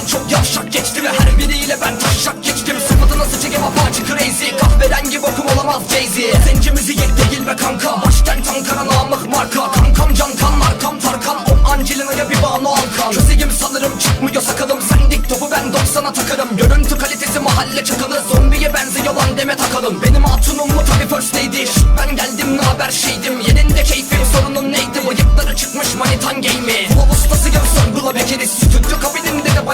Yollardan çok yavşak geçti ve her biriyle ben taşak geçtim. Sıfatına sıçacağım apaçı crazy? Kahverengi bokum olamaz Jay-Z. Zencimizi yek değil be kanka. Başkent Ankara namık marka. Kankam can kan markam Tarkan. On Angelina'ya bir bağlı alkan. Köseğim sanırım çıkmıyor sakalım. Sen dik topu ben 90'a takarım. Görüntü kalitesi mahalle çakalı. Zombiye benziyor lan deme takalım. Benim hatunum mu tabi first lady. Şşt, Ben geldim ne haber şeydim. Yerinde keyfim sorunun neydi? Bıyıkları çıkmış manitan game'i Kulav ustasıyım sorgula bekeriz Stüdyo kabininde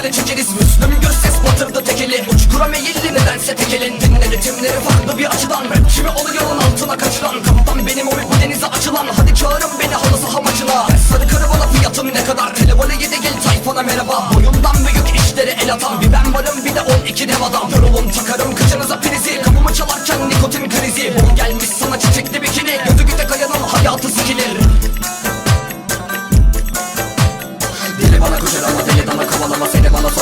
bale çekeriz? Müslüm Gürses batırdı tekeli. Uçkura meyilli nedense tekelin. Dinle ritimleri farklı bir açıdan. Rapçimi oluyorun altına kaçıran Kaptan benim o bu denize açılan. Hadi çağırın beni halı saha maçına Sarı karı bana fiyatım ne kadar? Telefonu yedi gel tayfana merhaba. Boyumdan büyük işleri el atan. Bir ben varım bir de 12 dev adam. Yorulun takarım kıçınıza prizi. Kapımı çalarken nikotin krizi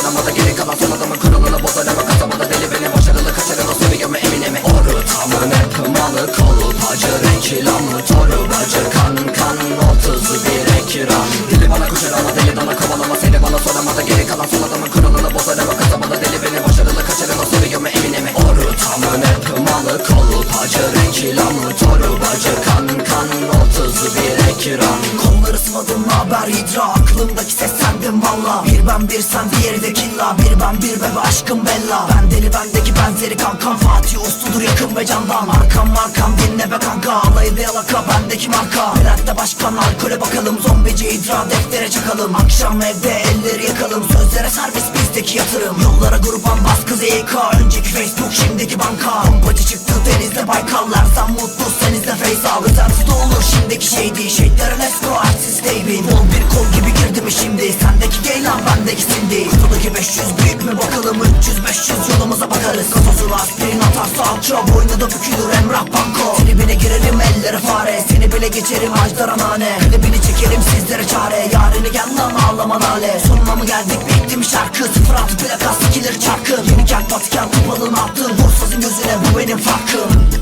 Seni bana sorama da geri kalan son adamın kuralını bozar ama Kasabada deli beni başarılı kaçarın o seviyorum eminemi? Ortamın hep malı kolpacı Rekilamı toru bacı kan kan 31 ekran. Deli bana koşar ama deli dana kovalama. Seni bana sorama da geri kalan son adamın kuralını bozar ama Kasabada deli beni başarılı kaçarın o seviyorum eminemi? Ortamın hep malı kolpacı Rekilamı toru bacı kan 31 ekran Kolları sıvadım haber hidra? Aklımdaki ses sendin valla. Bir ben bir sen diğeri de killa. Bir ben bir bebe aşkım bella. Ben deli bendeki benzeri kankam Fatih usludur yakın ve candan. Arkam markam dinle be kanka. Alayı da yalaka bendeki marka. Bülent'te başkan alkole bakalım. Zombici hidra deftere çakalım. Akşam evde elleri yakalım. Sözlere servis bizdeki yatırım. Yollara gruban bas kız EK Önceki Facebook şimdiki banka. Pompacı çıktı denizde baykallar. Sen mutlu senizde Faysal Özentisi de olur şimdiki şeydi Şeytlere go artist baby. Bol bir kol gibi girdi mi şimdi. Sendeki geylan bendeki sindi. Kutudaki 500 büyük mü bakalım? 300-500 yolumuza bakarız. Kafasına aspirin atarsa alça Boynu da bükülür Emrah Banko Tribine girerim ellere fare. Seni bile geçerim Ajdar anane Klibini çekerim sizlere çare. Yarını gel lan ağlama lale Sonuna mı geldik bitti mi şarkı 06 plaka sikilir çarkı. Yeni gel batken kupalın attın Vursazın gözüne bu benim farkım